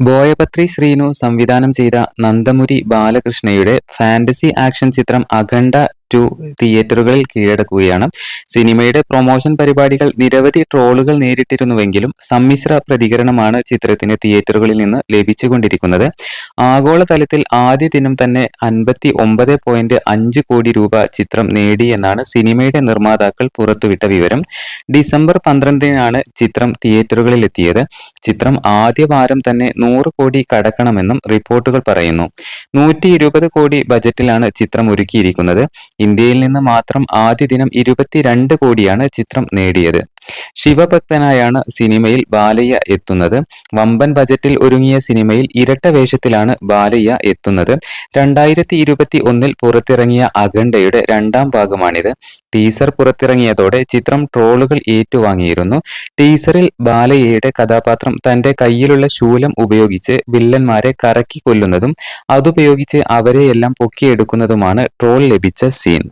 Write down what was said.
ബോയപത്രി ശ്രീനു സംവിധാനം ചെയ്ത Nandamuri ബാലകൃഷ്ണയുടെ fantasy action ചിത്രം അഖണ്ഡ ടു തിയേറ്ററുകളിൽ കീഴടക്കുകയാണ്. സിനിമയുടെ പ്രൊമോഷൻ പരിപാടികൾ നിരവധി ട്രോളുകൾ നേരിട്ടിരുന്നുവെങ്കിലും സമ്മിശ്ര പ്രതികരണമാണ് ചിത്രത്തിന് തിയേറ്ററുകളിൽ നിന്ന് ലഭിച്ചുകൊണ്ടിരിക്കുന്നത്. ആഗോളതലത്തിൽ ആദ്യ ദിനം തന്നെ അൻപത്തി ഒമ്പത് പോയിന്റ് അഞ്ച് കോടി രൂപ ചിത്രം നേടിയെന്നാണ് സിനിമയുടെ നിർമ്മാതാക്കൾ പുറത്തുവിട്ട വിവരം. ഡിസംബർ പന്ത്രണ്ടിനാണ് ചിത്രം തിയേറ്ററുകളിൽ എത്തിയത് ചിത്രം ആദ്യ വാരം തന്നെ നൂറ് കോടി കടക്കണമെന്നും റിപ്പോർട്ടുകൾ പറയുന്നു. നൂറ്റി കോടി ബജറ്റിലാണ് ചിത്രം ഒരുക്കിയിരിക്കുന്നത്. ഇന്ത്യയിൽ നിന്ന് മാത്രം ആദ്യ ദിനം ഇരുപത്തിരണ്ട് കോടിയാണ് ചിത്രം നേടിയത്. ശിവഭക്തനായാണ് സിനിമയിൽ ബാലയ്യ എത്തുന്നത്. വമ്പൻ ബജറ്റിൽ ഒരുങ്ങിയ സിനിമയിൽ ഇരട്ട വേഷത്തിലാണ് ബാലയ്യ എത്തുന്നത്. രണ്ടായിരത്തി ഇരുപത്തി ഒന്നിൽ പുറത്തിറങ്ങിയ അഖണ്ഡയുടെ രണ്ടാം ഭാഗമാണിത്. ടീസർ പുറത്തിറങ്ങിയതോടെ ചിത്രം ട്രോളുകൾ ഏറ്റുവാങ്ങിയിരുന്നു. ടീസറിൽ ബാലയ്യയുടെ കഥാപാത്രം തന്റെ കയ്യിലുള്ള ശൂലം ഉപയോഗിച്ച് വില്ലന്മാരെ കറക്കി കൊല്ലുന്നതും അതുപയോഗിച്ച് അവരെയെല്ലാം പൊക്കിയെടുക്കുന്നതുമാണ് ട്രോൾ ലഭിച്ച സീൻ.